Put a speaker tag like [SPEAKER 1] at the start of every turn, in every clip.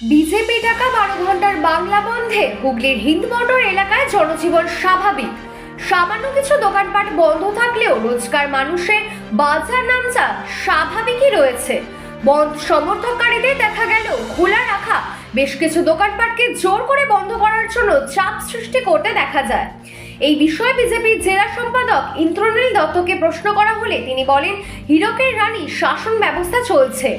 [SPEAKER 1] BJP টাকা বারো ঘণ্টার বাংলা বন্ধে, হুগলির হিন্দমন্ডল এলাকায় জনজীবন স্বাভাবিক। সামান্য কিছু দোকানপাট বন্ধ থাকলেও রোজকার মানুষের বাজার নামচা স্বাভাবিকই রয়েছে। বন্ধ সমর্থককারীদের দেখা গেল খোলা রাখা। বেশ কিছু দোকানপাটকে জোর করে বন্ধ করার জন্য চাপ সৃষ্টি করতে দেখা যায়। এই বিষয়ে বিজেপির জেলা সম্পাদক ইন্দ্রনীল দত্তকে প্রশ্ন করা হলে তিনি বলেন, হীরকের রানী শাসন ব্যবস্থা চলছে।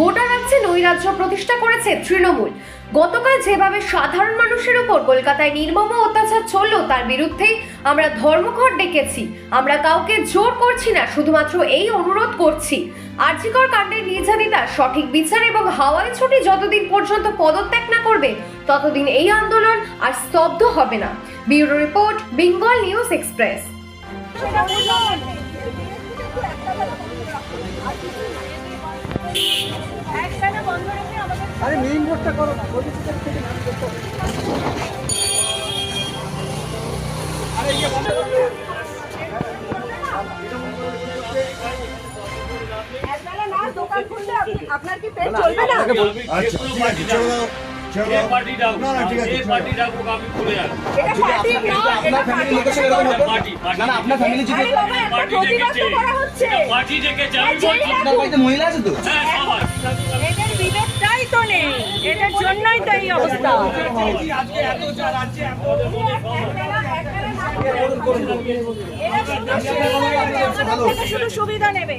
[SPEAKER 1] গোটা রাজ্যে নৈরাজ্য প্রতিষ্ঠা করেছে তৃণমূল। গতকাল যেভাবে সাধারণ মানুষের উপর কলকাতায় নির্মম অত্যাচার চলল, তার বিরুদ্ধেই আমরা ধর্মঘট ডেকেছি। আমরা কাউকে জোর করছি না, শুধুমাত্র এই অনুরোধ করছি। আর্জিকর কাণ্ডের নির্যাতিতা, সঠিক বিচার এবং হাওয়াই ছুটি যতদিন পর্যন্ত পদত্যাগ না করবে, ততদিন এই আন্দোলন আর স্তব্ধ হবে না। Bureau report, Bengal news express.
[SPEAKER 2] আরে মেইন রোডটা করো না ওই দিকটা থেকে নাম করতে হবে। আরে ইয়ে বন্ধ করো।
[SPEAKER 3] একবেলা না দোকান খুললে আপনার কি পেট চলবে না
[SPEAKER 4] আচ্ছা
[SPEAKER 2] মহিলা আছে তো?
[SPEAKER 5] হ্যাঁ সবাই
[SPEAKER 3] এদের বিবেকটাই তো নেই। এটার জন্যই তো এই অবস্থা। শুধু সুবিধা নেবে।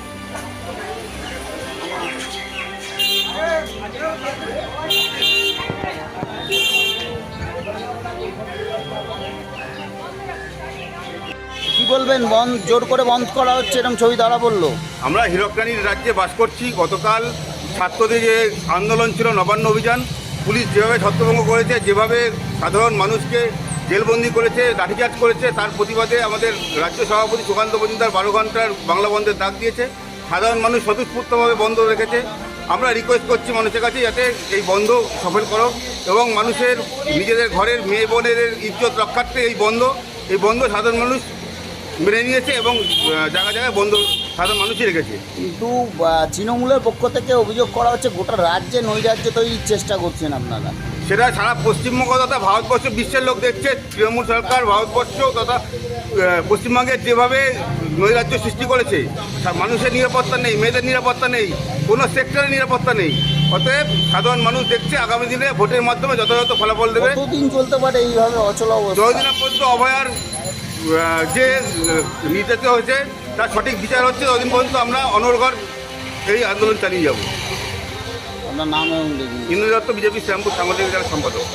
[SPEAKER 6] বলবেন? বন্ধ, জোর করে বন্ধ করা হচ্ছে এরকম ছবি ধরা বলল।
[SPEAKER 7] আমরা হীরকরানির রাজ্যে বাস করছি। গতকাল ছাত্রদের যে আন্দোলন ছিল, নবান্ন অভিযান, পুলিশ যেভাবে ছত্রভঙ্গ করেছে, যেভাবে সাধারণ মানুষকে জেলবন্দি করেছে, লাঠিচার্জ করেছে, তার প্রতিবাদে আমাদের রাজ্য সভাপতি সুকান্ত মজুমদার বারো ঘণ্টার বাংলা বন্ধের ডাক দিয়েছে। সাধারণ মানুষ স্বতঃস্ফূর্তভাবে বন্ধ রেখেছে। আমরা রিকোয়েস্ট করছি মানুষের কাছে যাতে এই বন্ধ সফল করো এবং মানুষের নিজেদের ঘরের মেয়ে বোনের ইজ্জত রক্ষার্থে এই বন্ধ এই বন্ধ সাধারণ মানুষ মেনে নিয়েছে এবং জায়গায় জায়গায় বন্ধ সাধারণ মানুষই রেখেছে।
[SPEAKER 6] কিন্তু তৃণমূলের পক্ষ থেকে অভিযোগ করা হচ্ছে গোটা রাজ্যে নৈরাজ্য তৈরির চেষ্টা করছেন আপনারা।
[SPEAKER 7] সেটা সারা পশ্চিমবঙ্গ তথা ভারতবর্ষ বিশ্বের লোক দেখছে তৃণমূল সরকার ভারতবর্ষ তথা পশ্চিমবঙ্গের যেভাবে নৈরাজ্য সৃষ্টি করেছে। মানুষের নিরাপত্তা নেই মেয়েদের নিরাপত্তা নেই কোনো সেক্টরের নিরাপত্তা নেই। অতএব সাধারণ মানুষ দেখছে আগামী দিনে ভোটের মাধ্যমে যথাযথ ফলাফল দেবে।
[SPEAKER 6] কতদিন চলতে পারে এইভাবে অচল অবস্থা?
[SPEAKER 7] যতদিন পর্যন্ত অভয়ার যে নির্যাতিত হয়েছে তার সঠিক বিচার হচ্ছে ততদিন পর্যন্ত আমরা অনর্গর এই আন্দোলন চালিয়ে যাব।
[SPEAKER 6] আপনার নাম এবং দেখুন
[SPEAKER 7] ইন্দ্র দত্ত বিজেপি শ্যামপুর সাংগঠনিক সম্পাদক।